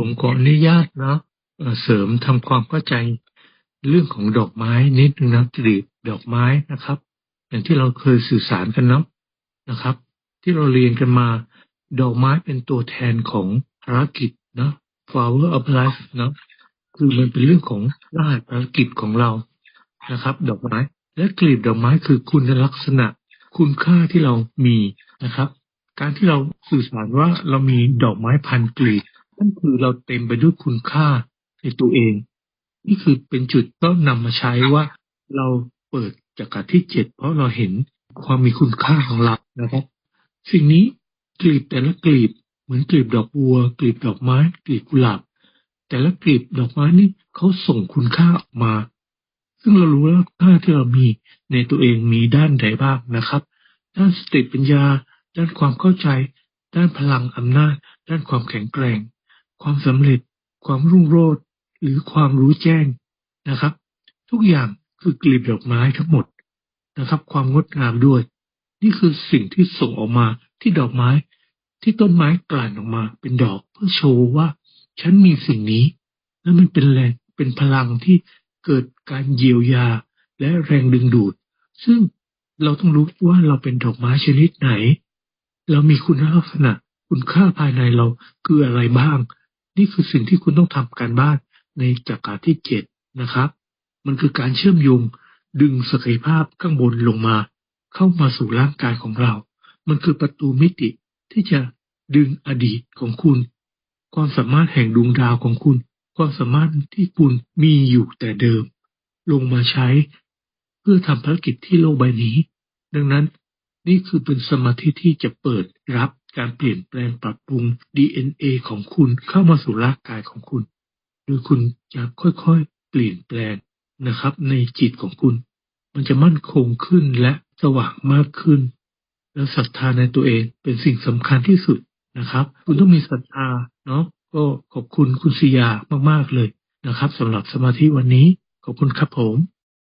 ผมขออนุญาตเนาะเสริมทำความเข้าใจเรื่องของดอกไม้นิดนึงนะกลีบดอกไม้นะครับ อย่างที่เราเคยสื่อสารกันนะนะครับ ที่เราเรียนกันมา ดอกไม้เป็นตัวแทนของภารกิจเนาะ flower of life เนาะคือมันเป็นเรื่องของรหัสภารกิจของเรานะครับ ดอกไม้ และกลีบดอกไม้คือคุณลักษณะ คุณค่าที่เรามีนะครับ การที่เราสื่อสารว่าเรามีดอกไม้พันกลีบ นั่นคือเราเต็มไปด้วยคุณค่าในตัวเอง นี่คือเป็นจุดต้องนำมาใช้ว่าเราเปิดจากการที่เจ็ดเพราะเราเห็นความมีคุณค่าของเรานะครับ สิ่งนี้กลีบแต่ละกลีบเหมือนกลีบดอกบัว กลีบดอกไม้ กลีบกุหลาบ แต่ละกลีบดอกไม้นี่เขาส่งคุณค่าออกมา ซึ่งเรารู้แล้วค่าที่เรามีในตัวเองมีด้านใดบ้างนะครับ ด้านสติปัญญา ด้านความเข้าใจ ด้านพลังอำนาจ ด้านความแข็งแกร่ง ความสำเร็จ ความรุ่งโรจน์หรือความรู้แจ้งนะครับ ทุกอย่างคือกลีบดอกไม้ทั้งหมดนะครับ ความงดงามด้วย นี่คือสิ่งที่ส่งออกมาที่ดอกไม้ ที่ต้นไม้กลั่นออกมา เป็นดอกเพื่อโชว์ว่า ฉันมีสิ่งนี้ และมันเป็นแรงเป็นพลังที่เกิดการเยียวยาและแรงดึงดูด ซึ่งเราต้องรู้ว่าเราเป็นดอกไม้ชนิดไหน เรามีคุณลักษณะคุณค่าภายในเราคืออะไรบ้าง นี่คือสิ่งที่คุณต้องทำการบ้านในจักราที่เจ็ดนะครับ มันคือการเชื่อมโยงดึงศักยภาพข้างบนลงมา เข้ามาสู่ร่างกายของเรา มันคือประตูมิติที่จะดึงอดีตของคุณ ความสามารถแห่งดวงดาวของคุณ ความสามารถที่คุณมีอยู่แต่เดิม ลงมาใช้ เพื่อทำภารกิจที่โลกใบนี้ ดังนั้นนี่คือเป็นสมาธิที่จะเปิดรับ การเปลี่ยนแปลงปรับปรุง DNA ของคุณเข้ามาสู่ร่างกายของคุณโดยคุณจะค่อยๆเปลี่ยนแปลงนะครับ ในจิตของคุณ มันจะมั่นคงขึ้นและสว่างมากขึ้น แล้วศรัทธาในตัวเองเป็นสิ่งสำคัญที่สุดนะครับ คุณต้องมีศรัทธาเนาะก็ขอบคุณคุณสิยามากๆเลยนะครับสำหรับสมาธิวันนี้ขอบคุณครับผม